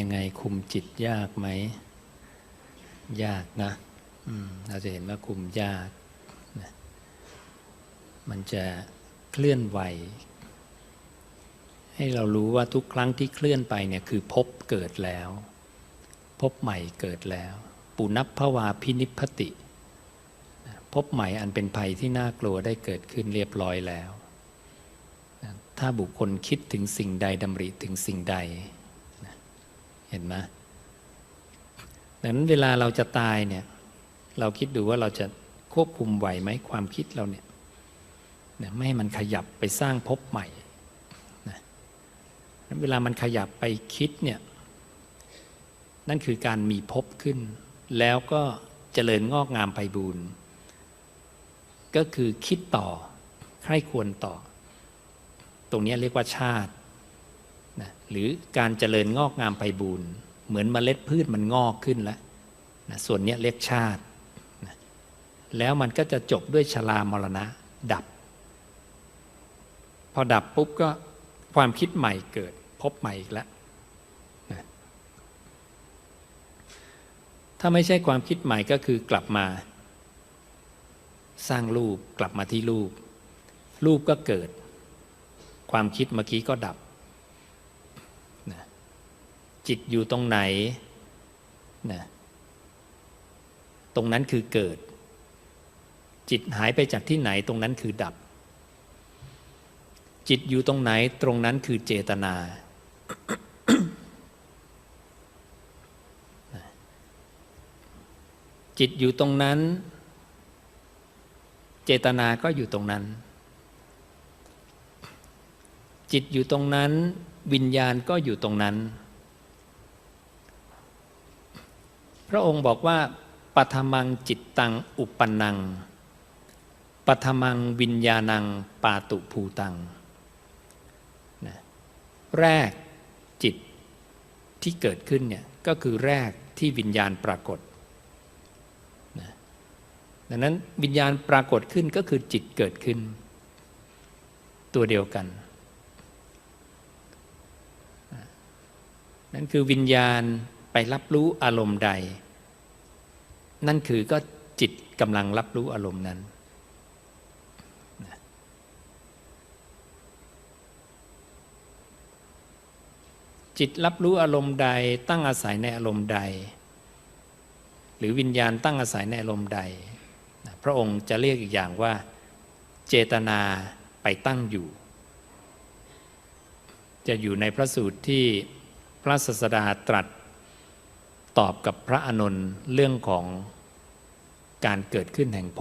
ยังไงคุมจิตยากไหม ยากนะเราจะเห็นว่าคุมยากนะมันจะเคลื่อนไหว ให้เรารู้ว่าทุกครั้งที่เคลื่อนไปเนี่ยคือพบเกิดแล้ว พบใหม่เกิดแล้ว ปุนับภวาพินิพติ พบใหม่อันเป็นภัยที่น่ากลัวได้เกิดขึ้นเรียบร้อยแล้ว ถ้าบุคคลคิดถึงสิ่งใดดำริถึงสิ่งใด เห็นไหมดังนั้นเวลาเราจะตายเนี่ย เราคิดดูว่าเราจะควบคุมไหวไหมความคิดเราเนี่ยไม่ให้มันขยับไปสร้างภพใหม่นะนั้นเวลามันขยับไปคิดเนี่ย นั่นคือการมีภพขึ้น แล้วก็เจริญงอกงามไปบูรณ์ก็คือคิดต่อใคร่ควรต่อ ตรงนี้เรียกว่าชาติ นะหรือการเจริญงอกงามไปบูรณ์เหมือนเมล็ดพืชมันงอกขึ้นแล้วนะส่วนนี้เรียกชาตินะแล้วมันก็จะจบด้วยชรามรณะดับ พอดับปุ๊บก็ความคิดใหม่เกิดพบใหม่อีกแล้วถ้าไม่ใช่ความคิดใหม่ก็คือกลับมา สร้างรูปกลับมาที่รูป รูปก็เกิด ความคิดเมื่อกี้ก็ดับ จิตอยู่ตรงไหนนะตรงนั้นคือเกิด จิตหายไปจากที่ไหนตรงนั้นคือดับ จิตอยู่ตรงไหนตรงนั้นคือเจตนาจิตอยู่ตรงนั้น เจตนาก็อยู่ตรงนั้น จิตอยู่ตรงนั้น วิญญาณก็อยู่ตรงนั้น พระองค์บอกว่าปัทมังจิตตังอุปนังปัทมังวิญญาณังปาตุภูตังนะแรกจิตที่เกิดขึ้นเนี่ยก็คือแรกที่วิญญาณปรากฏดังนั้นวิญญาณปรากฏขึ้นก็คือจิตเกิดขึ้น ตัวเดียวกันนั่นคือวิญญาณ ไปรับรู้อารมณ์ใด นั่นคือก็จิตกำลังรับรู้อารมณ์นั้น จิตรับรู้อารมณ์ใดตั้งอาศัยในอารมณ์ใด หรือวิญญาณตั้งอาศัยในอารมณ์ใด พระองค์จะเรียกอีกอย่างว่า เจตนาไปตั้งอยู่ จะอยู่ในพระสูตรที่พระศาสดาตรัส ตอบกับพระอานนท์เรื่องของการเกิดขึ้นแห่งภพ